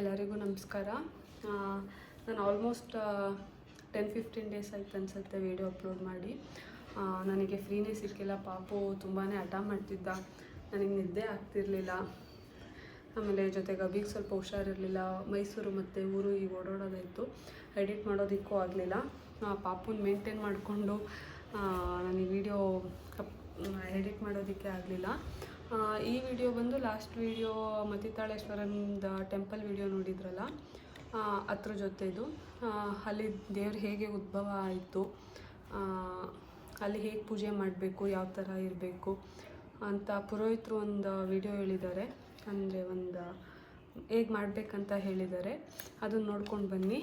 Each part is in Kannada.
ಎಲ್ಲರಿಗೂ ನಮಸ್ಕಾರ. ನಾನು ಆಲ್ಮೋಸ್ಟ್ ಟೆನ್ ಫಿಫ್ಟೀನ್ ಡೇಸ್ ಆಯ್ತು ಅನ್ಸುತ್ತೆ ವೀಡಿಯೋ ಅಪ್ಲೋಡ್ ಮಾಡಿ. ನನಗೆ ಫ್ರೀನೇ ಸಿಕ್ಕಿಲ್ಲ. ಪಾಪು ತುಂಬಾ ಹಠ ಮಾಡ್ತಿದ್ದ. ನನಗೆ ನಿದ್ದೆ ಆಗ್ತಿರಲಿಲ್ಲ. ಆಮೇಲೆ ಜೊತೆಗೆ ಅಭಿಗೆ ಸ್ವಲ್ಪ ಹುಷಾರಿರಲಿಲ್ಲ. ಮೈಸೂರು ಮತ್ತು ಊರು ಈಗ ಓಡಾಡೋದಾಯಿತು ಎಡಿಟ್ ಮಾಡೋದಕ್ಕೂ ಆಗಲಿಲ್ಲ. ಪಾಪುನ ಮೇಂಟೈನ್ ಮಾಡಿಕೊಂಡು ನನಗೆ ವಿಡಿಯೋ ಎಡಿಟ್ ಮಾಡೋದಕ್ಕೆ ಆಗಲಿಲ್ಲ. ಈ ವಿಡಿಯೋ ಬಂದು ಲಾಸ್ಟ್ ವಿಡಿಯೋ ಮತಿತಾಳೇಶ್ವರಂದ ಟೆಂಪಲ್ ವಿಡಿಯೋ ನೋಡಿದ್ರಲ್ಲ? ಅದ್ರ ಜೊತೆ ಇದು ಅಲ್ಲಿ ದೇವ್ರು ಹೇಗೆ ಉದ್ಭವ ಆಯಿತು ಅಲ್ಲಿ ಹೇಗೆ ಪೂಜೆ ಮಾಡಬೇಕು, ಯಾವ ಥರ ಇರಬೇಕು ಅಂತ ಪುರೋಹಿತರು ಒಂದು ವಿಡಿಯೋ ಹೇಳಿದ್ದಾರೆ. ಅಂದರೆ ಒಂದು ಹೇಗೆ ಮಾಡಬೇಕಂತ ಹೇಳಿದ್ದಾರೆ. ಅದನ್ನು ನೋಡ್ಕೊಂಡು ಬನ್ನಿ.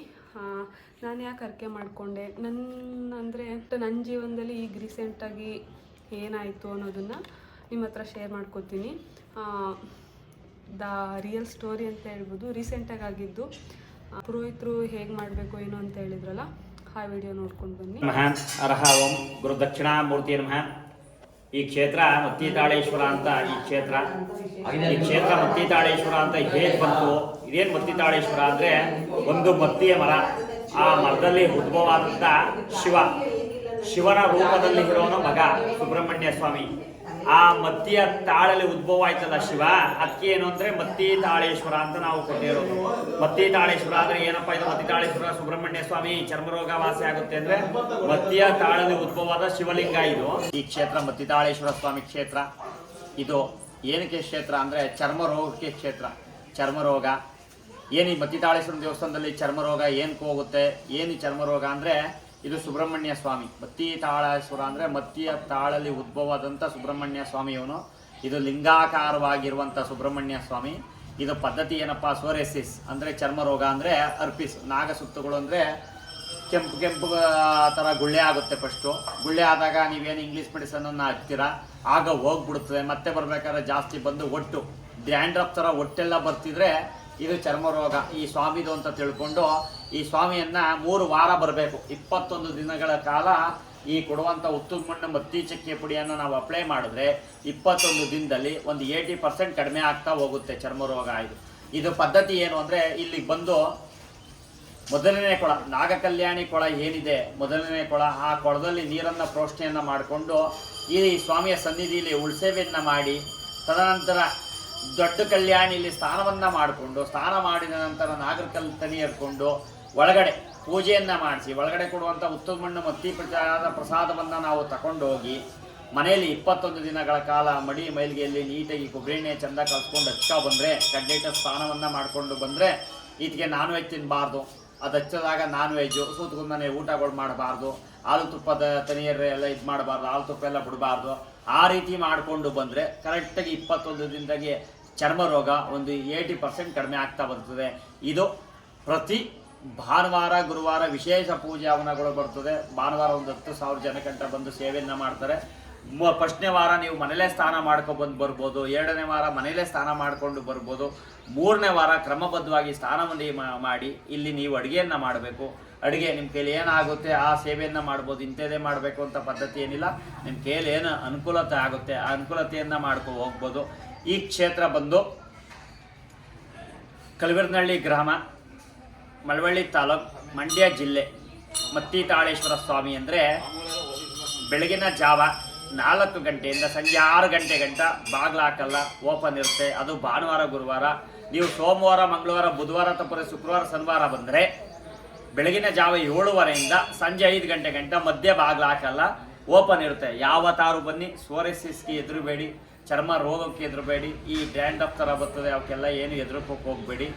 ನಾನು ಯಾಕೆ ಅರ್ಕೆ ಮಾಡಿಕೊಂಡೆ? ನನ್ನ ಅಂದರೆ ನನ್ನ ಜೀವನದಲ್ಲಿ ಈಗ ರೀಸೆಂಟಾಗಿ ಏನಾಯಿತು ಅನ್ನೋದನ್ನು ನಿಮ್ಮ ಹತ್ರ ಶೇರ್ ಮಾಡ್ಕೋತೀನಿ. ದ ರಿಯಲ್ ಸ್ಟೋರಿ ಅಂತ ಹೇಳ್ಬೋದು. ರೀಸೆಂಟಾಗಿ ಆಗಿದ್ದು ಪುರೋಹಿತರು ಹೇಗೆ ಮಾಡಬೇಕು, ಏನು ಅಂತ ಹೇಳಿದ್ರಲ್ಲ, ಆ ವಿಡಿಯೋ ನೋಡ್ಕೊಂಡು ಬನ್ನಿ. ನಮಃ. ಅರ್ಹ ಓಂ ಗುರು ದಕ್ಷಿಣಾಮೂರ್ತಿ ನಮಃ. ಈ ಕ್ಷೇತ್ರ ಮತ್ತಿತಾಳೇಶ್ವರ ಅಂತ ಈ ಕ್ಷೇತ್ರ. ಈ ಕ್ಷೇತ್ರ ಮತ್ತಿತಾಳೇಶ್ವರ ಅಂತ ಹೇಗೆ ಬಂತು? ಇದೇನು ಮತ್ತಿತಾಳೇಶ್ವರ ಅಂದರೆ ಒಂದು ಮತ್ತಿಯ ಮರ. ಆ ಮರದಲ್ಲಿ ಉದ್ಭವ ಆದಂತ ಶಿವ. ಶಿವನ ರೂಪದಲ್ಲಿ ಇರೋನು ಮಗ ಸುಬ್ರಹ್ಮಣ್ಯ ಸ್ವಾಮಿ. ಆ ಮತ್ತಿಯ ತಾಳಲ್ಲಿ ಉದ್ಭವ ಆಯ್ತಲ್ಲ ಶಿವ? ಅದಕ್ಕೆ ಏನು ಅಂದ್ರೆ ಮತ್ತಿ ತಾಳೇಶ್ವರ ಅಂತ ನಾವು ಕೊಟ್ಟಿರೋದು. ಮತ್ತಿ ತಾಳೇಶ್ವರ ಆದ್ರೆ ಏನಪ್ಪಾ ಇದು? ಮತ್ತಿ ತಾಳೇಶ್ವರ, ಸುಬ್ರಹ್ಮಣ್ಯ ಸ್ವಾಮಿ ಚರ್ಮರೋಗ ವಾಸಿ ಆಗುತ್ತೆ ಅಂದ್ರೆ ಮತ್ತಿಯ ತಾಳಲ್ಲಿ ಉದ್ಭವವಾದ ಶಿವಲಿಂಗ ಇದು. ಈ ಕ್ಷೇತ್ರ ಮತ್ತಿ ತಾಳೇಶ್ವರ ಸ್ವಾಮಿ ಕ್ಷೇತ್ರ. ಇದು ಏನಕ್ಕೆ ಕ್ಷೇತ್ರ ಅಂದ್ರೆ ಚರ್ಮರೋಗಕ್ಕೆ ಕ್ಷೇತ್ರ. ಚರ್ಮರೋಗ. ಏನು ಈ ಮತ್ತಿತಾಳೇಶ್ವರ ದೇವಸ್ಥಾನದಲ್ಲಿ ಚರ್ಮರೋಗ ಏನಕ್ಕೆ ಹೋಗುತ್ತೆ? ಏನು ಚರ್ಮರೋಗ ಚರ್ಮ ಅಂದ್ರೆ ಇದು ಸುಬ್ರಹ್ಮಣ್ಯ ಸ್ವಾಮಿ. ಮತ್ತಿ ತಾಳೇಶ್ವರ ಅಂದ್ರೆ ಮತ್ತಿಯ ತಾಳಲ್ಲಿ ಉದ್ಭವವಾದಂಥ ಸುಬ್ರಹ್ಮಣ್ಯ ಸ್ವಾಮಿಯವನು ಇದು ಲಿಂಗಾಕಾರವಾಗಿರುವಂಥ ಸುಬ್ರಹ್ಮಣ್ಯ ಸ್ವಾಮಿ. ಇದು ಪದ್ಧತಿ ಏನಪ್ಪ? ಸೋರೆಸಿಸ್ ಅಂದ್ರೆ ಚರ್ಮ ರೋಗ ಅಂದ್ರೆ ಅರ್ಪಿಸ್. ನಾಗಸುತ್ತುಗಳು ಅಂದ್ರೆ ಕೆಂಪು ಕೆಂಪು ಥರ ಗುಳ್ಳೆ ಆಗುತ್ತೆ ಫಸ್ಟು ಗುಳ್ಳೆ ಆದಾಗ ನೀವೇನು ಇಂಗ್ಲೀಷ್ ಮೆಡಿಸನನ್ನು ಹಾಕ್ತೀರಾ? ಆಗ ಹೋಗ್ಬಿಡುತ್ತದೆ. ಮತ್ತೆ ಬರ್ಬೇಕಾದ್ರೆ ಜಾಸ್ತಿ ಬಂದು ಒಟ್ಟು. ಡ್ಯಾಂಡ್ರಫ್ ಥರ ಒಟ್ಟೆಲ್ಲ ಬರ್ತಿದ್ರೆ ಇದು ಚರ್ಮ ರೋಗ ಈ ಸ್ವಾಮಿದು ಅಂತ ತಿಳ್ಕೊಂಡು ಈ ಸ್ವಾಮಿಯನ್ನ ಮೂರು ವಾರ ಬರಬೇಕು. ಇಪ್ಪತ್ತೊಂದು ದಿನಗಳ ಕಾಲ ಈ ಕೊಡುವಂಥ ಉತ್ತಮ ಮಣ್ಣು ಮತ್ತಿ ಚಕ್ಕೆ ಪುಡಿಯನ್ನು ನಾವು ಅಪ್ಲೈ ಮಾಡಿದ್ರೆ ಇಪ್ಪತ್ತೊಂದು ದಿನದಲ್ಲಿ ಒಂದು ಏಯ್ಟಿ ಪರ್ಸೆಂಟ್ ಕಡಿಮೆ ಆಗ್ತಾ ಹೋಗುತ್ತೆ ಚರ್ಮ ರೋಗ ಇದು. ಇದು ಪದ್ಧತಿ ಏನು ಅಂದರೆ ಇಲ್ಲಿ ಬಂದು ಮೊದಲನೇ ಕೊಳ, ನಾಗಕಲ್ಯಾಣಿ ಕೊಳ ಏನಿದೆ, ಮೊದಲನೇ ಕೊಳ, ಆ ಕೊಳದಲ್ಲಿ ನೀರನ್ನ ಪ್ರೋಷ್ಣೆಯನ್ನ ಮಾಡಿಕೊಂಡು ಈ ಸ್ವಾಮಿಯ ಸನ್ನಿಧಿಯಲ್ಲಿ ಉಳ್ಸೇವೆಯನ್ನು ಮಾಡಿ, ತದನಂತರ ದೊಡ್ಡ ಕಲ್ಯಾಣಿಯಲ್ಲಿ ಸ್ನಾನವನ್ನ ಮಾಡಿಕೊಂಡು, ಸ್ನಾನ ಮಾಡಿದ ನಂತರ ನಾಗರಕಲ್ ತನಿ ಎರ್ಕೊಂಡು ಒಳಗಡೆ ಪೂಜೆಯನ್ನ ಮಾಡಿಸಿ, ಒಳಗಡೆ ಕೊಡುವಂಥ ಉತ್ತಮ ಮಣ್ಣು ಮತ್ತಿ ಪ್ರಚಾರದ ಪ್ರಸಾದವನ್ನ ನಾವು ತಗೊಂಡೋಗಿ ಮನೆಯಲ್ಲಿ ಇಪ್ಪತ್ತೊಂದು ದಿನಗಳ ಕಾಲ ಮಡಿ ಮೈಲಿಗೆಯಲ್ಲಿ ನೀಟಾಗಿ ಕೊಬ್ಬರಿ ಎಣ್ಣೆ ಚಂದ ಕಲ್ಸ್ಕೊಂಡು ಹಚ್ಕೊ ಬಂದರೆ ಕಡ್ಡೇಟ ಸ್ನಾನವನ್ನ ಮಾಡಿಕೊಂಡು ಬಂದರೆ ಈತಿಗೆ ನಾನ್ ವೆಜ್ ತಿನ್ನಬಾರ್ದು ಅದು ಹಚ್ಚದಾಗ ನಾನ್ ವೆಜ್ಜು ಸೂತ್ಕೊಂಡನೆ ಊಟಗಳು ಮಾಡಬಾರ್ದು. ಹಾಲು ತುಪ್ಪದ ತನಿಯರು ಎಲ್ಲ ಇದು ಮಾಡಬಾರ್ದು ಹಾಲು ತುಪ್ಪ ಎಲ್ಲ ಬಿಡಬಾರ್ದು. ಆ ರೀತಿ ಮಾಡಿಕೊಂಡು ಬಂದರೆ ಕರೆಕ್ಟಾಗಿ ಇಪ್ಪತ್ತೊಂದು ದಿನದಾಗೆ ಚರ್ಮ ರೋಗ ಒಂದು ಏಯ್ಟಿ ಪರ್ಸೆಂಟ್ ಕಡಿಮೆ ಆಗ್ತಾ ಬರ್ತದೆ. ಇದು ಪ್ರತಿ ಭಾನುವಾರ, ಗುರುವಾರ ವಿಶೇಷ ಪೂಜೆ ಹವನಗಳು ಬರ್ತದೆ. ಭಾನುವಾರ ಒಂದು ಹತ್ತು ಸಾವಿರ ಜನಕ್ಕಂಟ ಬಂದು ಸೇವೆಯನ್ನು ಮಾಡ್ತಾರೆ. ಫಸ್ಟ್ನೇ ವಾರ ನೀವು ಮನೇಲೇ ಸ್ನಾನ ಮಾಡ್ಕೊಂಡು ಬಂದು ಬರ್ಬೋದು, ಎರಡನೇ ವಾರ ಮನೇಲೇ ಸ್ನಾನ ಮಾಡಿಕೊಂಡು ಬರ್ಬೋದು, ಮೂರನೇ ವಾರ ಕ್ರಮಬದ್ಧವಾಗಿ ಸ್ನಾನವನ್ನು ಮಾಡಿ ಇಲ್ಲಿ ನೀವು ಅಡುಗೆಯನ್ನು ಮಾಡಬೇಕು. ಅಡುಗೆ ನಿಮ್ಮ ಕೈಲಿ ಏನಾಗುತ್ತೆ, ಆ ಸೇವೆಯನ್ನು ಮಾಡ್ಬೋದು, ಇಂಥದ್ದೇ ಮಾಡಬೇಕು ಅಂತ ಪದ್ಧತಿ ಏನಿಲ್ಲ. ನಿಮ್ಮ ಕೈಯಲ್ಲಿ ಏನು ಅನುಕೂಲತೆ ಆಗುತ್ತೆ, ಆ ಅನುಕೂಲತೆಯನ್ನು ಮಾಡ್ಕೊ ಹೋಗ್ಬೋದು. ಈ ಕ್ಷೇತ್ರ ಬಂದು ಕಲಬೆರ್ನಹಳ್ಳಿ ಗ್ರಾಮ, ಮಳವಳ್ಳಿ ತಾಲೂಕು, ಮಂಡ್ಯ ಜಿಲ್ಲೆ ಮತ್ತಿ ತಾಳೇಶ್ವರ ಸ್ವಾಮಿ ಅಂದರೆ ಬೆಳಗಿನ ಜಾವ. ನಾಲ್ಕು ಗಂಟೆಯಿಂದ ಸಂಜೆ ಆರು ಗಂಟೆ ಗಂಟ ಬಾಗಿಲು ಹಾಕಲ್ಲ, ಓಪನ್ ಇರುತ್ತೆ. ಅದು ಭಾನುವಾರ, ಗುರುವಾರ. ನೀವು ಸೋಮವಾರ, ಮಂಗಳವಾರ, ಬುಧವಾರ ತಪ್ಪರೆ ಶುಕ್ರವಾರ, ಶನಿವಾರ ಬಂದರೆ ಬೆಳಗಿನ ಜಾವ ಏಳುವರೆಯಿಂದ ಸಂಜೆ ಐದು ಗಂಟೆ ಗಂಟ ಮಧ್ಯೆ ಬಾಗಿಲು ಹಾಕಲ್ಲ, ಓಪನ್ ಇರುತ್ತೆ. ಯಾವತ್ತಾರು ಬನ್ನಿ ಸೋರೆಸಿಸ್ಗೆ ಎದುರುಬೇಡಿ, ಚರ್ಮ ರೋಗಕ್ಕೆ ಎದುರುಬೇಡಿ, ಈ ಡ್ಯಾಂಡಪ್ ಥರ ಬರ್ತದೆ, ಅವಕ್ಕೆಲ್ಲ ಏನು ಎದುರುಕೋಕೆ ಹೋಗಬೇಡಿ.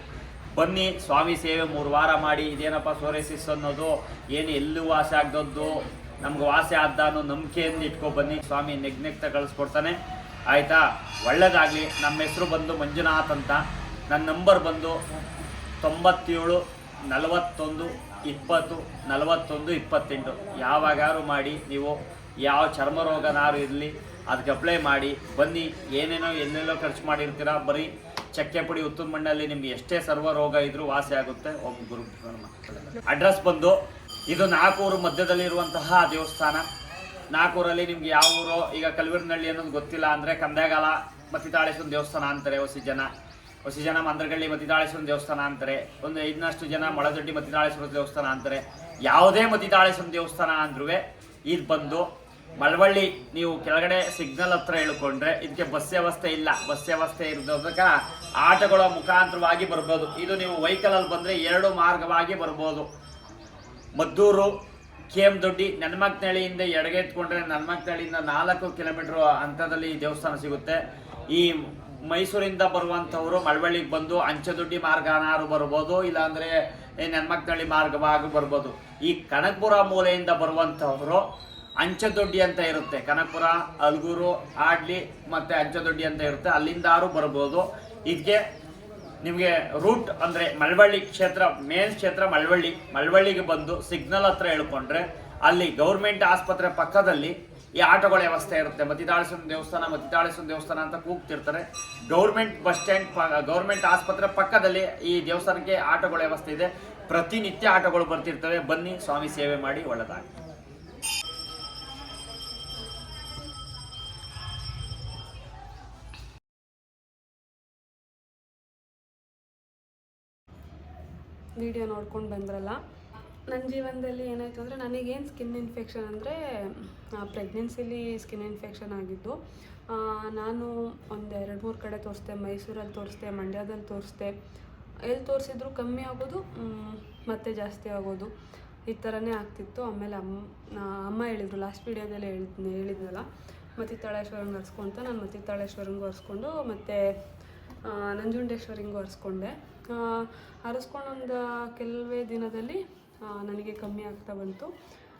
ಬನ್ನಿ, ಸ್ವಾಮಿ ಸೇವೆ ಮೂರು ವಾರ ಮಾಡಿ, ಇದೇನಪ್ಪ ಸೋರೆಸಿಸ್ ಅನ್ನೋದು, ಏನು ಎಲ್ಲೂ ವಾಸಿ ಆಗದದ್ದು ನಮ್ಗೆ ವಾಸಿ ಆದ ಅನ್ನೋ ನಂಬಿಕೆಯಿಂದ ಇಟ್ಕೊ ಬನ್ನಿ. ಸ್ವಾಮಿ ನೆಗ್ನೆಗ್ತ ಕಳಿಸ್ಕೊಡ್ತಾನೆ. ಆಯಿತಾ? ಒಳ್ಳೇದಾಗಲಿ. ನಮ್ಮ ಹೆಸರು ಬಂದು ಮಂಜುನಾಥ್ ಅಂತ. ನನ್ನ ನಂಬರ್ ಬಂದು ತೊಂಬತ್ತೇಳು, ನಲವತ್ತೊಂದು, ಇಪ್ಪತ್ತು, ನಲವತ್ತೊಂದು, ಇಪ್ಪತ್ತೆಂಟು. ಯಾವಾಗಾರು ಮಾಡಿ, ನೀವು ಯಾವ ಚರ್ಮ ರೋಗನಾರು ಇರಲಿ ಅದಕ್ಕೆ ಅಪ್ಲೈ ಮಾಡಿ. ಬನ್ನಿ. ಏನೇನೋ ಎಲ್ಲೆಲ್ಲೋ ಖರ್ಚು ಮಾಡಿರ್ತೀರ? ಬರೀ ಚಕ್ಕೆ ಪುಡಿ ಉತ್ತಮ ಮಣ್ಣಲ್ಲಿ ನಿಮ್ಗೆ ಎಷ್ಟೇ ಸರ್ವ ರೋಗ ಇದ್ರೂ ವಾಸಿ ಆಗುತ್ತೆ. ಓಂ ಗುರು ಅಡ್ರೆಸ್ ಬಂದು ಇದು ನಾಲ್ಕೂರು ಮಧ್ಯದಲ್ಲಿರುವಂತಹ ದೇವಸ್ಥಾನ. ನಾಲ್ಕೂರಲ್ಲಿ ನಿಮ್ಗೆ ಯಾವ ಊರು, ಈಗ ಕಲ್ವಿರ್ನಹಳ್ಳಿ ಅನ್ನೋದು ಗೊತ್ತಿಲ್ಲ ಅಂದರೆ ಕಂದೆಗಾಲ ಮತ್ತಿತಾಳೇಶ್ವರ ದೇವಸ್ಥಾನ ಅಂತಾರೆ ಹೊಸಿ ಜನ ಹೊಸಿ ಜನ ಮಂದ್ರಗಳ್ಳಿ ಮತಿದಾಳೇಶ್ವರ ದೇವಸ್ಥಾನ ಅಂತಾರೆ. ಒಂದು ಐದನಷ್ಟು ಜನ ಮಳದೊಡ್ಡಿ ಮತಿದಾಳೇಶ್ವರ ದೇವಸ್ಥಾನ ಅಂತಾರೆ. ಯಾವುದೇ ಮತಿದಾಳೇಶ್ವರ ದೇವಸ್ಥಾನ ಅಂದ್ರೂ ಇದು ಬಂದು ಮಳವಳ್ಳಿ ನೀವು ಕೆಳಗಡೆ ಸಿಗ್ನಲ್ ಹತ್ರ ಹೇಳ್ಕೊಂಡ್ರೆ ಇದಕ್ಕೆ ಬಸ್ ವ್ಯವಸ್ಥೆ ಇಲ್ಲ. ಬಸ್ ವ್ಯವಸ್ಥೆ ಇರೋದಕ್ಕ ಆಟಗಳ ಮುಖಾಂತರವಾಗಿ ಬರ್ಬೋದು. ಇದು ನೀವು ವೆಹಿಕಲ್ ಅಲ್ಲಿ ಬಂದ್ರೆ ಎರಡು ಮಾರ್ಗವಾಗಿ ಬರ್ಬೋದು. ಮದ್ದೂರು ಕೆ ಎಂ ದೊಡ್ಡಿ ನನ್ಮಕ್ನಳ್ಳಿಯಿಂದ ಎಡಗೆತ್ಕೊಂಡ್ರೆ ನನ್ಮಕ್ನಳ್ಳಿಯಿಂದ ನಾಲ್ಕು ಕಿಲೋಮೀಟರ್ ಹಂತದಲ್ಲಿ ದೇವಸ್ಥಾನ ಸಿಗುತ್ತೆ. ಈ ಮೈಸೂರಿಂದ ಬರುವಂಥವರು ಮಳವಳ್ಳಿಗೆ ಬಂದು ಅಂಚೆದೊಡ್ಡಿ ಮಾರ್ಗನಾರು ಬರ್ಬೋದು, ಇಲ್ಲಾಂದರೆ ನೆನ್ಮಕ್ನಳ್ಳಿ ಮಾರ್ಗವಾಗಿ ಬರ್ಬೋದು. ಈ ಕನಕಪುರ ಮೂಲೆಯಿಂದ ಅಂಚೆ ದೊಡ್ಡಿ ಅಂತ ಇರುತ್ತೆ. ಕನಕಪುರ, ಅಲ್ಗೂರು, ಆಡ್ಲಿ ಮತ್ತೆ ಅಂಚೆದೊಡ್ಡಿ ಅಂತ ಇರುತ್ತೆ. ಅಲ್ಲಿಂದಾರು ಬರ್ಬೋದು. ಇದಕ್ಕೆ ನಿಮಗೆ ರೂಟ್ ಅಂದರೆ ಮಳವಳ್ಳಿ ಕ್ಷೇತ್ರ ಮೇನ್ ಕ್ಷೇತ್ರ ಮಳವಳ್ಳಿ ಮಳವಳ್ಳಿಗೆ ಬಂದು ಸಿಗ್ನಲ್ ಹತ್ರ ಹೇಳ್ಕೊಂಡ್ರೆ ಅಲ್ಲಿ ಗೌರ್ಮೆಂಟ್ ಆಸ್ಪತ್ರೆ ಪಕ್ಕದಲ್ಲಿ ಈ ಆಟೋಗಳ ವ್ಯವಸ್ಥೆ ಇರುತ್ತೆ. ಮತಿದಾಳಿಸುವ ದೇವಸ್ಥಾನ ಮತಿದಾಳಿಸುವ ದೇವಸ್ಥಾನ ಅಂತ ಕೂಗ್ತಿರ್ತಾರೆ. ಗೌರ್ಮೆಂಟ್ ಬಸ್ ಸ್ಟ್ಯಾಂಡ್ ಗೌರ್ಮೆಂಟ್ ಆಸ್ಪತ್ರೆ ಪಕ್ಕದಲ್ಲಿ ಈ ದೇವಸ್ಥಾನಕ್ಕೆ ಆಟೋಗಳ ವ್ಯವಸ್ಥೆ ಇದೆ. ಪ್ರತಿನಿತ್ಯ ಆಟೋಗಳು ಬರ್ತಿರ್ತವೆ. ಬನ್ನಿ ಸ್ವಾಮಿ ಸೇವೆ ಮಾಡಿ ಒಳ್ಳೆದಾಗಿ ವಿಡಿಯೋ ನೋಡ್ಕೊಂಡು ಬಂದ್ರಲ್ಲ ನನ್ನ ಜೀವನದಲ್ಲಿ ಏನಾಯಿತು ಅಂದರೆ ನನಗೇನು ಸ್ಕಿನ್ ಇನ್ಫೆಕ್ಷನ್ ಅಂದರೆ ಪ್ರೆಗ್ನೆನ್ಸಿಲಿ ಸ್ಕಿನ್ ಇನ್ಫೆಕ್ಷನ್ ಆಗಿದ್ದು ನಾನು ಒಂದು ಎರಡು ಮೂರು ಕಡೆ ತೋರಿಸ್ದೆ ಮೈಸೂರಲ್ಲಿ ತೋರಿಸ್ದೆ ಮಂಡ್ಯದಲ್ಲಿ ತೋರಿಸ್ದೆ. ಎಲ್ಲಿ ತೋರಿಸಿದ್ರು ಕಮ್ಮಿ ಆಗೋದು ಮತ್ತೆ ಜಾಸ್ತಿ ಆಗೋದು. ಈ ಥರನೇ ಆಗ್ತಿತ್ತು. ಆಮೇಲೆ ಅಮ್ಮ ಅಮ್ಮ ಹೇಳಿದ್ರು ಲಾಸ್ಟ್ ವೀಡಿಯೋದಲ್ಲಿ ಹೇಳಿದ್ನ ಹೇಳಿದ್ನಲ್ಲ ಮತಿ ತಾಳೇಶ್ವರಂಗೆ ಹರ್ಸ್ಕೊಂತ ನಾನು ಮತಿ ಒರೆಸ್ಕೊಂಡು ಮತ್ತು ನಂಜುಂಡೇಶ್ವರಿಂಗೂ ಹರಿಸ್ಕೊಂಡೆ. ಹರಿಸ್ಕೊಂಡೊಂದು ಕೆಲವೇ ದಿನದಲ್ಲಿ ನನಗೆ ಕಮ್ಮಿ ಆಗ್ತಾ ಬಂತು.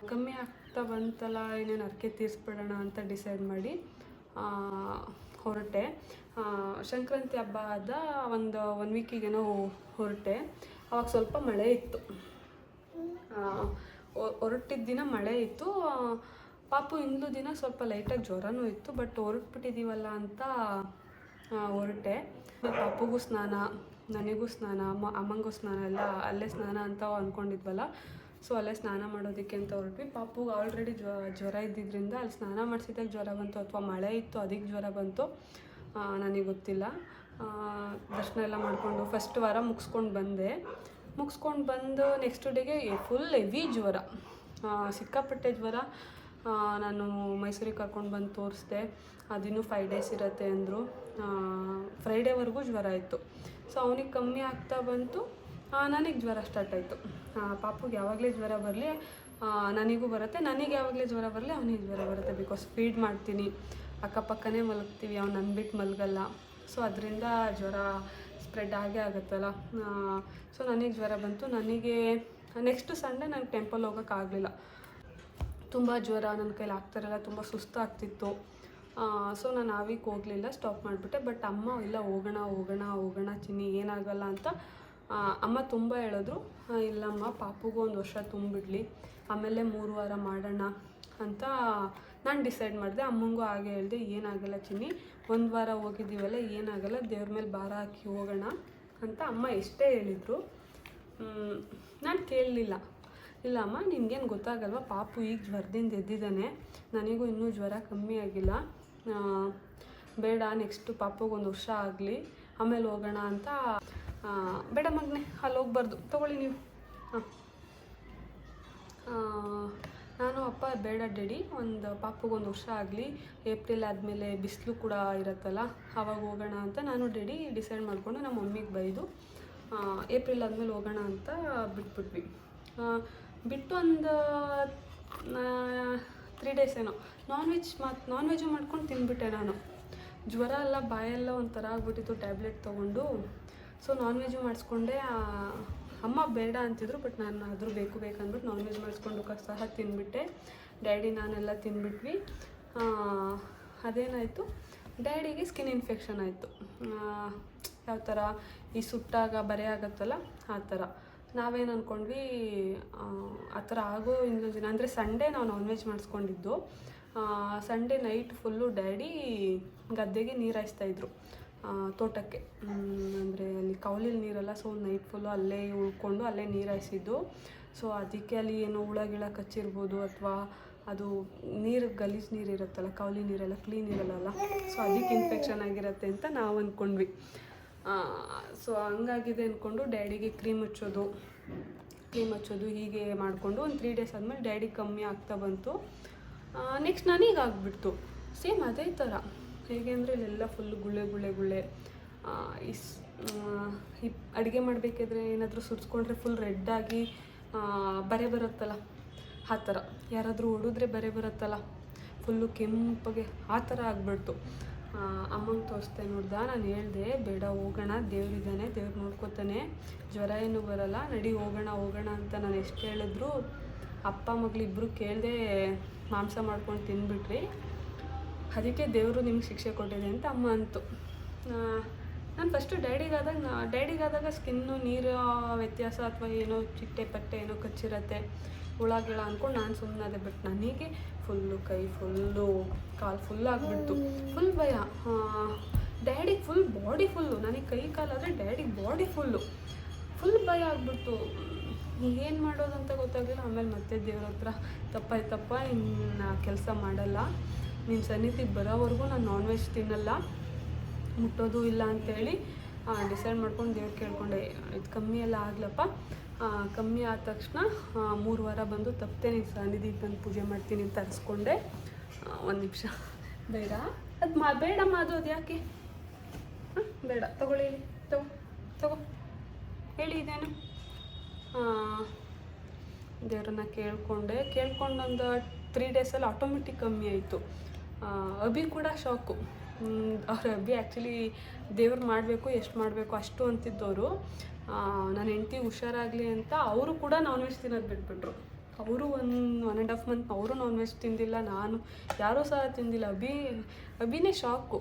ಕಮ್ಮಿ ಆಗ್ತಾ ಬಂತಲ್ಲ, ಏನೇನು ಅರ್ಕೆ ತೀರಿಸ್ಬಿಡೋಣ ಅಂತ ಡಿಸೈಡ್ ಮಾಡಿ ಹೊರಟೆ. ಸಂಕ್ರಾಂತಿ ಹಬ್ಬ ಆದ ಒಂದು ಒನ್ ವೀಕಿಗೇನೋ ಹೊರಟೆ. ಅವಾಗ ಸ್ವಲ್ಪ ಮಳೆ ಇತ್ತು. ಹೊರಟಿದ್ದ ದಿನ ಮಳೆ ಇತ್ತು. ಪಾಪು ಇಂದು ದಿನ ಸ್ವಲ್ಪ ಲೈಟಾಗಿ ಜ್ವರನೂ ಇತ್ತು ಬಟ್ ಹೊರಟ್ಬಿಟ್ಟಿದ್ದೀವಲ್ಲ ಅಂತ ಹೊರಟೆ. ಅಪ್ಪಗೂ ಪಾಪುಗೂ ಸ್ನಾನ, ನನಗೂ ಸ್ನಾನ ಅಮ್ಮ ಅಮ್ಮಂಗೂ ಸ್ನಾನ, ಎಲ್ಲ ಅಲ್ಲೇ ಸ್ನಾನ ಅಂತ ಅಂದ್ಕೊಂಡಿದ್ವಲ್ಲ ಸೊ ಅಲ್ಲೇ ಸ್ನಾನ ಮಾಡೋದಕ್ಕೆ ಅಂತ ಹೊರಟ್ವಿ. ಪಾಪುಗೆ ಆಲ್ರೆಡಿ ಜ್ವ, ಜ್ವರ ಇದ್ದಿದ್ದರಿಂದ ಅಲ್ಲಿ ಸ್ನಾನ ಮಾಡಿಸಿದಾಗ ಜ್ವರ ಬಂತು ಅಥವಾ ಮಳೆ ಇತ್ತು ಅದಕ್ಕೆ ಜ್ವರ ಬಂತು ನನಗೆ ಗೊತ್ತಿಲ್ಲ. ದರ್ಶನ ಎಲ್ಲ ಮಾಡಿಕೊಂಡು ಫಸ್ಟ್ ವಾರ ಮುಗಿಸ್ಕೊಂಡು ಬಂದೆ. ಮುಗಿಸ್ಕೊಂಡು ಬಂದು ನೆಕ್ಸ್ಟ್ ಡೇಗೆ ಫುಲ್ ಹೆವಿ ಜ್ವರ. ಸಿಕ್ಕಾಪಟ್ಟೆ ಜ್ವರ. ನಾನು ಮೈಸೂರಿಗೆ ಕರ್ಕೊಂಡು ಬಂದು ತೋರಿಸ್ದೆ. ಅದಿನ್ನೂ ಫೈವ್ ಡೇಸ್ ಇರುತ್ತೆ ಅಂದರು. ಫ್ರೈಡೇವರೆಗೂ ಜ್ವರ ಇತ್ತು. ಸೊ ಅವನಿಗೆ ಕಮ್ಮಿ ಆಗ್ತಾ ಬಂತು. ನನಗೆ ಜ್ವರ ಸ್ಟಾರ್ಟ್ ಆಯಿತು. ಪಾಪುಗೆ ಯಾವಾಗಲೇ ಜ್ವರ ಬರಲಿ ನನಗೂ ಬರುತ್ತೆ. ನನಗೆ ಯಾವಾಗಲೇ ಜ್ವರ ಬರಲಿ, ಅವನಿಗೆ ಜ್ವರ ಬರುತ್ತೆ ಬಿಕಾಸ್ ಫೀಡ್ ಮಾಡ್ತೀನಿ. ಅಕ್ಕಪಕ್ಕನೇ ಮಲಗ್ತೀವಿ, ಅವ್ನು ನನ್ನ ಬಿಟ್ಟು ಮಲಗಲ್ಲ. ಸೊ ಅದರಿಂದ ಜ್ವರ ಸ್ಪ್ರೆಡ್ ಆಗೇ ಆಗುತ್ತಲ್ಲ. ಸೊ ನನಗೆ ಜ್ವರ ಬಂತು. ನನಗೆ ನೆಕ್ಸ್ಟ್ ಸಂಡೇ ನನಗೆ ಟೆಂಪಲ್ ಹೋಗೋಕ್ಕಾಗಲಿಲ್ಲ ತುಂಬ ಜ್ವರ ನನ್ನ ಕೈಲಿ ಆಗ್ತಾರಲ್ಲ ತುಂಬ ಸುಸ್ತಾಗ್ತಿತ್ತು. ಸೊ ನಾನು ಆವಿಗೆ ಹೋಗಲಿಲ್ಲ ಸ್ಟಾಪ್ ಮಾಡಿಬಿಟ್ಟೆ. ಬಟ್ ಅಮ್ಮ ಇಲ್ಲ, ಹೋಗೋಣ ಹೋಗೋಣ ಹೋಗೋಣ ಚಿನ್ನಿ, ಏನಾಗಲ್ಲ ಅಂತ ಅಮ್ಮ ತುಂಬ ಹೇಳಿದ್ರು. ಇಲ್ಲಮ್ಮ, ಪಾಪುಗೂ ಒಂದು ವರ್ಷ ತುಂಬಿಡಲಿ. ಆಮೇಲೆ ಮೂರು ವಾರ ಮಾಡೋಣ ಅಂತ ನಾನು ಡಿಸೈಡ್ ಮಾಡಿದೆ. ಅಮ್ಮಂಗೂ ಹಾಗೆ ಹೇಳಿದೆ, ಏನಾಗಲ್ಲ ಚಿನ್ನಿ, ಒಂದು ವಾರ ಹೋಗಿದ್ದೀವಲ್ಲ, ಏನಾಗಲ್ಲ, ದೇವ್ರ ಮೇಲೆ ಭಾರ ಹಾಕಿ ಹೋಗೋಣ ಅಂತ ಅಮ್ಮ ಇಷ್ಟೇ ಹೇಳಿದರು. ನಾನು ಕೇಳಲಿಲ್ಲ. ಇಲ್ಲ ಅಮ್ಮ ನಿನ್ಗೇನು ಗೊತ್ತಾಗಲ್ವಾ? ಪಾಪು ಈಗ ಜ್ವರದಿಂದ ಎದ್ದಿದ್ದಾನೆ. ನನಗೂ ಇನ್ನೂ ಜ್ವರ ಕಮ್ಮಿ ಆಗಿಲ್ಲ. ಬೇಡ ನೆಕ್ಸ್ಟು ಪಾಪುಗೆ ಒಂದು ವರ್ಷ ಆಗಲಿ. ಆಮೇಲೆ ಹೋಗೋಣ ಅಂತ. ಬೇಡ ಮಗ್ನೆ ಅಲ್ಲಿ ಹೋಗ್ಬಾರ್ದು. ತೊಗೊಳ್ಳಿ ನೀವು. ಹಾಂ. ನಾನು ಅಪ್ಪ, ಬೇಡ ಡ್ಯಾಡಿ, ಒಂದು ಪಾಪುಗೊಂದು ವರ್ಷ ಆಗಲಿ. ಏಪ್ರಿಲ್ ಆದಮೇಲೆ ಬಿಸಿಲು ಕೂಡ ಇರುತ್ತಲ್ಲ ಆವಾಗ ಹೋಗೋಣ ಅಂತ ನಾನು ಡ್ಯಾಡಿ ಡಿಸೈಡ್ ಮಾಡಿಕೊಂಡು ನಮ್ಮ ಮಮ್ಮಿಗೆ ಬೈದು ಏಪ್ರಿಲ್ ಆದಮೇಲೆ ಹೋಗೋಣ ಅಂತ ಬಿಟ್ಬಿಟ್ವಿ. ಬಿಟ್ಟು ಒಂದು ತ್ರೀ ಡೇಸ್ ಏನೋ. ನಾನ್ ವೆಜ್ ಮತ್ತು ನಾನ್ ವೆಜ್ಜು ಮಾಡ್ಕೊಂಡು ತಿಂದ್ಬಿಟ್ಟೆ ನಾನು. ಜ್ವರ ಎಲ್ಲ, ಬಾಯೆಲ್ಲ ಒಂಥರ ಆಗ್ಬಿಟ್ಟಿತ್ತು ಟ್ಯಾಬ್ಲೆಟ್ ತೊಗೊಂಡು. ಸೊ ನಾನ್ ವೆಜ್ ಮಾಡಿಸ್ಕೊಂಡೆ ಅಮ್ಮ ಬೇಡ ಅಂತಿದ್ರು ಬಟ್ ನಾನು ಆದರೂ ಬೇಕು ಬೇಕಂದ್ಬಿಟ್ಟು ನಾನ್ ವೆಜ್ ಮಾಡಿಸ್ಕೊಂಡು ಸಹ ತಿಂದ್ಬಿಟ್ಟೆ ಡ್ಯಾಡಿ ನಾನೆಲ್ಲ ತಿಂದ್ಬಿಟ್ವಿ ಅದೇನಾಯಿತು? ಡ್ಯಾಡಿಗೆ ಸ್ಕಿನ್ ಇನ್ಫೆಕ್ಷನ್ ಆಯಿತು. ಯಾವ ಥರ ಈ ಸುಟ್ಟಾಗ, ಬರೆ ಆಗುತ್ತಲ್ಲ, ಆ ಥರ. ನಾವೇನು ಅಂದ್ಕೊಂಡ್ವಿ ಆ, ಥರ ಆಗೋ ಇನ್ನೊಂದು ದಿನ ಅಂದರೆ ಸಂಡೇ ನಾವು ನಾನ್ ವೆಜ್ ಮಾಡಿಸ್ಕೊಂಡಿದ್ದು ಸಂಡೇ ನೈಟ್ ಫುಲ್ಲು ಡ್ಯಾಡಿ ಗದ್ದೆಗೆ ನೀರು ಹಾಯಿಸ್ತಾಯಿದ್ರು ತೋಟಕ್ಕೆ. ಅಂದರೆ ಅಲ್ಲಿ ಕೌಲಿಲ್ ನೀರಲ್ಲ ಸೊ ನೈಟ್ ಫುಲ್ಲು ಅಲ್ಲೇ ಉಳ್ಕೊಂಡು ಅಲ್ಲೇ ನೀರು ಹಾಯಿಸಿದ್ದು. ಸೊ ಅದಕ್ಕೆ ಅಲ್ಲಿ ಏನೋ ಹುಳ ಗಿಳ ಕಚ್ಚಿರ್ಬೋದು ಅಥವಾ ಅದು ನೀರು ಗಲೀಜು ನೀರು ಇರುತ್ತಲ್ಲ ಕೌಲಿ ನೀರೆಲ್ಲ ಕ್ಲೀನ್ ಇರಲ್ಲ ಸೊ ಅದಕ್ಕೆ ಇನ್ಫೆಕ್ಷನ್ ಆಗಿರುತ್ತೆ ಅಂತ ನಾವು ಅಂದ್ಕೊಂಡ್ವಿ ಸೊ ಹಂಗಾಗಿದೆ ಅಂದ್ಕೊಂಡು ಡ್ಯಾಡಿಗೆ ಕ್ರೀಮ್ ಹಚ್ಚೋದು ಕ್ರೀಮ್ ಹಚ್ಚೋದು ಹೀಗೆ ಮಾಡಿಕೊಂಡು ಒಂದು ತ್ರೀ ಡೇಸ್ ಆದಮೇಲೆ ಡ್ಯಾಡಿ ಕಮ್ಮಿ ಆಗ್ತಾ ಬಂತು. ನೆಕ್ಸ್ಟ್ ನನಗೆ ಆಗಿಬಿಡ್ತು. ಸೇಮ್ ಅದೇ ಥರ ಹೇಗೆ ಅಂದರೆ ಇಲ್ಲೆಲ್ಲ ಫುಲ್ ಗುಳ್ಳೆ ಗುಳ್ಳೆ ಗುಳ್ಳೆ. ಇಸ್ ಈ ಅಡುಗೆ ಮಾಡಬೇಕಾದ್ರೆ ಏನಾದರೂ ಸುರಿಸ್ಕೊಂಡ್ರೆ ಫುಲ್ ರೆಡ್ಡಾಗಿ ಬರೆ ಬರುತ್ತಲ್ಲ, ಆ ಥರ ಯಾರಾದರೂ ಹೊಡಿದ್ರೆ ಬರೆ ಬರುತ್ತಲ್ಲ ಫುಲ್ಲು ಕೆಂಪಗೆ ಆ ಥರ ಆಗ್ಬಿಡ್ತು. ಅಮ್ಮಂಗೆ ತೋರಿಸ್ದೆ ನೋಡ್ದ? ನಾನು ಹೇಳ್ದೆ, ಬೇಡ, ಹೋಗೋಣ ದೇವ್ರಿದ್ದಾನೆ ದೇವ್ರು ನೋಡ್ಕೋತಾನೆ. ಜ್ವರ ಏನು ಬರಲ್ಲ, ನಡಿ ಹೋಗೋಣ ಹೋಗೋಣ ಅಂತ ನಾನು ಎಷ್ಟು ಹೇಳಿದ್ರು ಅಪ್ಪ ಮಗಳಿಬ್ಬರು ಕೇಳದೆ ಮಾಂಸ ಮಾಡ್ಕೊಂಡು ತಿಂದ್ಬಿಟ್ರಿ. ಅದಕ್ಕೆ ದೇವರು ನಿಮ್ಗೆ ಶಿಕ್ಷೆ ಕೊಟ್ಟಿದೆ ಅಂತ ಅಮ್ಮ ಅಂತು. ನಾನು ಫಸ್ಟು ಡ್ಯಾಡಿಗಾದಾಗ ನಾ, ಡ್ಯಾಡಿಗಾದಾಗ ಸ್ಕಿನ್ನು ನೀರು ವ್ಯತ್ಯಾಸ ಅಥವಾ ಏನೋ ಚಿಟ್ಟೆ, ಪಟ್ಟೆ ಏನೋ ಕಚ್ಚಿರತ್ತೆ. ಹುಳ ಗಿಳ ಅಂದ್ಕೊಂಡು ನಾನು ಸುಮ್ಮನೆ ಬಟ್ ನನಗೆ ಫುಲ್ಲು ಕೈ ಫುಲ್ಲು ಕಾಲು ಫುಲ್ ಆಗಿಬಿಡ್ತು. ಫುಲ್ ಭಯ. ಡ್ಯಾಡಿಗೆ ಫುಲ್ ಬಾಡಿ ಫುಲ್ಲು ನನಗೆ ಕೈ ಕಾಲಾದರೆ ಡ್ಯಾಡಿಗೆ ಬಾಡಿ ಫುಲ್ಲು ಫುಲ್ ಭಯ ಆಗಿಬಿಡ್ತು. ಏನು ಮಾಡೋದು ಅಂತ ಗೊತ್ತಾಗಲಿಲ್ಲ. ಆಮೇಲೆ ಮತ್ತೆ ದೇವ್ರ ಹತ್ರ ತಪ್ಪಾಯ್ತಪ್ಪ ಇನ್ನು ಕೆಲಸ ಮಾಡಲ್ಲ. ನಿನ್ನ ಸನ್ನಿಧಿಗೆ ಬರೋವರೆಗೂ ನಾನು ನಾನ್ ವೆಜ್ ತಿನ್ನಲ್ಲ. ಮುಟ್ಟೋದು ಇಲ್ಲ ಅಂತೇಳಿ ಡಿಸೈಡ್ ಮಾಡ್ಕೊಂಡು ದೇವ್ರು ಕೇಳ್ಕೊಂಡೆ. ಇದು ಕಮ್ಮಿ ಎಲ್ಲ ಆಗ್ಲಪ್ಪ. ಕಮ್ಮಿ ಆದ ತಕ್ಷಣ ಮೂರು ವಾರ ಬಂದು ತಪ್ಪದೆ ಸನ್ನಿಧಿ ಸನ್ನಿಧಿಗೆ ಬಂದು ಪೂಜೆ ಮಾಡ್ತೀನಿ ಅಂತ ಅರಿಸ್ಕೊಂಡೆ ಒಂದು ನಿಮಿಷ. ಬೇಡ. ಅದು ಮಾ ಬೇಡಮ್ಮ ಅದು ಅದು ಯಾಕೆ? ಹಾಂ? ಬೇಡ. ತಗೊಳ್ಳಿ, ತಗೋ ತಗೋ. ಹೇಳಿ ಇದೇನು. ದೇವರನ್ನ ಕೇಳಿಕೊಂಡೆ. ಕೇಳ್ಕೊಂಡೊಂದು ತ್ರೀ ಡೇಸಲ್ಲಿ ಆಟೋಮೆಟಿಕ್ ಕಮ್ಮಿ ಆಯಿತು. ಅಭಿ ಕೂಡ ಶಾಕು ಅವ್ರ ಅಭಿ ಆ್ಯಕ್ಚುಲಿ ದೇವ್ರು ಮಾಡಬೇಕು, ಎಷ್ಟು ಮಾಡಬೇಕು, ಅಷ್ಟು ಅಂತಿದ್ದವರು ನನ್ನ ಹೆಂಡತಿ ಹುಷಾರಾಗಲಿ ಅಂತ ಅವರು ಕೂಡ ನಾನ್ ವೆಜ್ ತಿನ್ನೋದು ಬಿಟ್ಬಿಟ್ರು. ಅವರು ಒಂದು ಒನ್ ಆ್ಯಂಡ್ ಹಾಫ್ ಮಂತ್ ಅವರು ನಾನ್ ವೆಜ್ ತಿಂದಿಲ್ಲ, ನಾನು ಯಾರೂ ಸಹ ತಿಂದಿಲ್ಲ. ಅಭಿ, ಅಭಿನೇ ಶಾಕು.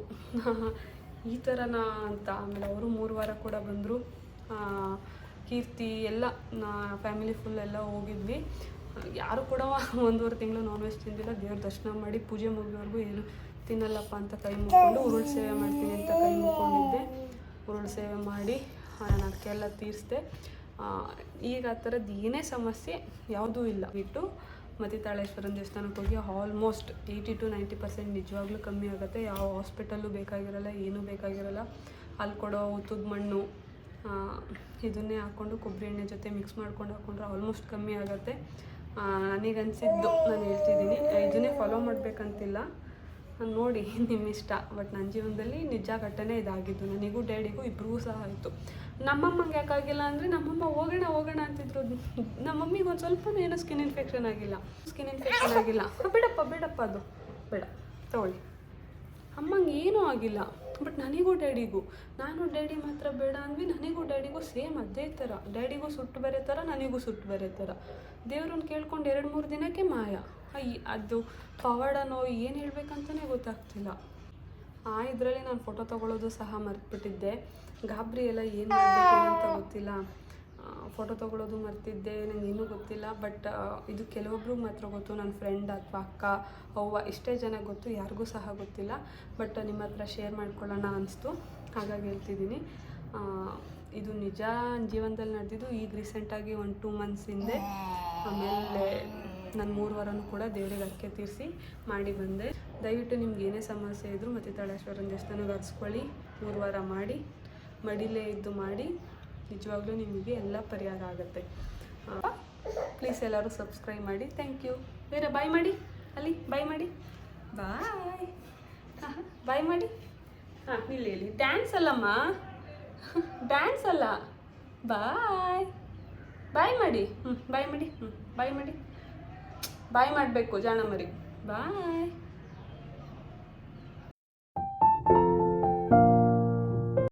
ಈ ಥರನಾ ಅಂತ ಆಮೇಲೆ ಅವರು ಮೂರು ವಾರ ಕೂಡ ಬಂದರು. ಕೀರ್ತಿ ಎಲ್ಲ, ನಾ ಫ್ಯಾಮಿಲಿ ಫುಲ್ ಎಲ್ಲ ಹೋಗಿದ್ವಿ. ಯಾರು ಕೂಡ ಒಂದೂವರೆ ತಿಂಗಳು ನಾನ್ ವೆಜ್ ತಿಂದಿಲ್ಲ. ದೇವ್ರ ದರ್ಶನ ಮಾಡಿ ಪೂಜೆ ಮುಗಿಯೋವರೆಗೂ ಏನು ತಿನ್ನಲ್ಲಪ್ಪ ಅಂತ ಕೈ ಮುಕ್ಕೊಂಡು ಉರುಳು ಸೇವೆ ಮಾಡ್ತೀನಿ ಅಂತ ಕೈ ಮುಕ್ಕೊಂಡಿದ್ದೆ ಉರುಳು ಸೇವೆ ಮಾಡಿ ನಾನು ಅದಕ್ಕೆಲ್ಲ ತೀರಿಸ್ದೆ. ಈಗ ಆ ಥರದ್ದು ಏನೇ ಸಮಸ್ಯೆ ಯಾವುದೂ ಇಲ್ಲ. ಬಿಟ್ಟು ಮತಿತಾಳೇಶ್ವರನ ದೇವಸ್ಥಾನಕ್ಕೆ ಹೋಗಿ almost eighty to ninety percent ನಿಜವಾಗ್ಲೂ ಕಮ್ಮಿ ಆಗುತ್ತೆ. ಯಾವ ಹಾಸ್ಪಿಟಲ್ಲು ಬೇಕಾಗಿರಲ್ಲ, ಏನೂ ಬೇಕಾಗಿರಲ್ಲ. ಅಲ್ಲಿ ಕೊಡೋ ಉತ್ತದ ಮಣ್ಣು ಇದನ್ನೇ ಹಾಕ್ಕೊಂಡು ಕೊಬ್ಬರಿ ಎಣ್ಣೆ ಜೊತೆ ಮಿಕ್ಸ್ ಮಾಡ್ಕೊಂಡು ಹಾಕ್ಕೊಂಡ್ರೆ ಆಲ್ಮೋಸ್ಟ್ ಕಮ್ಮಿ ಆಗುತ್ತೆ. ನನಗನ್ಸಿದ್ದು ನಾನು ಹೇಳ್ತಿದ್ದೀನಿ. ಇದನ್ನೇ ಫಾಲೋ ಮಾಡಬೇಕಂತಿಲ್ಲ. ನೋಡಿ, ನಿಮ್ಮಿಷ್ಟ. ಬಟ್ ನನ್ನ ಜೀವನದಲ್ಲಿ ನಿಜ ಘಟನೆ ಇದಾಗಿದ್ದು. ನನಗೂ ಡ್ಯಾಡಿಗೂ ಇಬ್ಬರಿಗೂ ಸಹ ಆಯಿತು. ನಮ್ಮಮ್ಮಂಗೆ ಯಾಕಾಗಿಲ್ಲ ಅಂದರೆ ನಮ್ಮಮ್ಮ ಹೋಗೋಣ ಹೋಗೋಣ ಅಂತಿದ್ರು. ನಮ್ಮ ಮಮ್ಮಿಗೆ ಒಂದು ಸ್ವಲ್ಪ ಏನೋ ಸ್ಕಿನ್ ಇನ್ಫೆಕ್ಷನ್ ಆಗಿಲ್ಲ. ಸ್ಕಿನ್ ಇನ್ಫೆಕ್ಷನ್ ಆಗಿಲ್ಲ. ಬೇಡಪ್ಪ ಬೇಡಪ್ಪ ಅದು. ಬೇಡ, ತಗೊಳ್ಳಿ. ಅಮ್ಮಂಗೆ ಏನೂ ಆಗಿಲ್ಲ. ಬಟ್ ನನಗೂ ಡ್ಯಾಡಿಗೂ. ನಾನು ಡ್ಯಾಡಿ ಮಾತ್ರ ಬೇಡ ಅಂದ್ವಿ, ನನಗೂ ಡ್ಯಾಡಿಗೂ ಸೇಮ್ ಅದೇ ಥರ. ಡ್ಯಾಡಿಗೂ ಸುಟ್ಟು ಬೇರೆ ಥರ, ನನಗೂ ಸುಟ್ಟು ಬೇರೆ ಥರ. ದೇವ್ರನ್ನ ಕೇಳ್ಕೊಂಡು ಎರಡು ಮೂರು ದಿನಕ್ಕೆ ಮಾಯ. ಅಯ್ಯ, ಅದು ಪವಾಡನೋ ಏನು ಹೇಳ್ಬೇಕಂತಲೇ ಗೊತ್ತಾಗ್ತಿಲ್ಲ. ಆ, ಇದರಲ್ಲಿ ನಾನು ಫೋಟೋ ತೊಗೊಳ್ಳೋದು ಸಹ ಮರ್ತ್ಬಿಟ್ಟಿದ್ದೆ. ಗಾಬರಿ ಎಲ್ಲ ಏನು ಅಂತ ಗೊತ್ತಿಲ್ಲ. ಫೋಟೋ ತೊಗೊಳ್ಳೋದು ಮರ್ತಿದ್ದೆ ನನಗೆ ಇನ್ನೂ ಗೊತ್ತಿಲ್ಲ. ಬಟ್ ಇದು ಕೆಲವೊಬ್ರು ಮಾತ್ರ ಗೊತ್ತು. ನನ್ನ ಫ್ರೆಂಡ್ ಅಥವಾ ಅಕ್ಕ, ಅವ್ವ, ಇಷ್ಟೇ ಜನ ಗೊತ್ತು. ಯಾರಿಗೂ ಸಹ ಗೊತ್ತಿಲ್ಲ. ಬಟ್ ನಿಮ್ಮ ಹತ್ರ ಶೇರ್ ಮಾಡ್ಕೊಳ್ಳೋಣ ಅನಿಸ್ತು. ಹಾಗಾಗಿ ಹೇಳ್ತಿದ್ದೀನಿ. ಇದು ನಿಜ ಜೀವನದಲ್ಲಿ ನಡೆದಿದ್ದು ಈಗ ರೀಸೆಂಟಾಗಿ ಒಂದು ಟೂ ಮಂತ್ಸ್ ಹಿಂದೆ. ಆಮೇಲೆ ನಾನು ಮೂರು ವಾರನೂ ಕೂಡ ದೇವರಿಗೆ ಅರ್ಕೆ ತೀರಿಸಿ ಮಾಡಿ ಬಂದೆ. ದಯವಿಟ್ಟು ನಿಮ್ಗೆ ಏನೇ ಸಮಸ್ಯೆ ಇದ್ದರೂ ಮತ್ತು ತಾಳೇಶ್ವರನ ದೇವಸ್ಥಾನಕ್ಕೆ ಹರಿಸ್ಕೊಳ್ಳಿ. ಮೂರು ವಾರ ಮಾಡಿ, ಮಡಿಲೇ ಇದ್ದು ಮಾಡಿ, ನಿಜವಾಗ್ಲೂ ನಿಮಗೆ ಎಲ್ಲ ಪರಿಹಾರ ಆಗುತ್ತೆ. ಪ್ಲೀಸ್ ಎಲ್ಲರೂ ಸಬ್ಸ್ಕ್ರೈಬ್ ಮಾಡಿ. ಥ್ಯಾಂಕ್ ಯು ಬೇರೆ ಬಾಯ್ ಮಾಡಿ. ಅಲ್ಲಿ ಬಾಯ್ ಮಾಡಿ. ಬಾಯ್ ಬಾಯ್ ಮಾಡಿ. ಹಾಂ, ಇಲ್ಲಿ ಇಲ್ಲಿ. ಡ್ಯಾನ್ಸ್ ಅಲ್ಲಮ್ಮ. ಡ್ಯಾನ್ಸ್ ಅಲ್ಲ. ಬಾಯ್ ಬಾಯ್ ಮಾಡಿ. ಹ್ಞೂ ಬಾಯ್ ಮಾಡಿ. ಹ್ಞೂ ಬಾಯ್ ಮಾಡಿ. ಬಾಯ್ ಮಾಡಬೇಕು ಜಾಣ ಮರಿ ಬಾಯ್